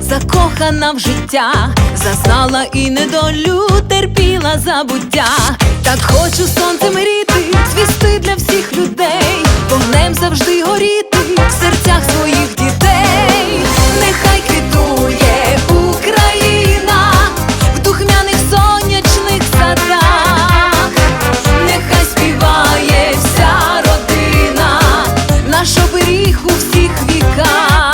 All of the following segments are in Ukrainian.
закохана в життя, зазнала і недолю, терпіла забуття. Так хочу сонцем ріти, звісти для всіх людей, вогнем завжди горіти в серцях своїх дітей. Нехай квітує Україна в духмяних сонячних садах, нехай співає вся родина, наш оберіг у всіх віках.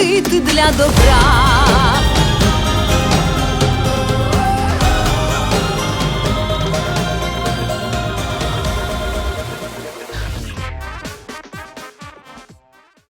жити для добра.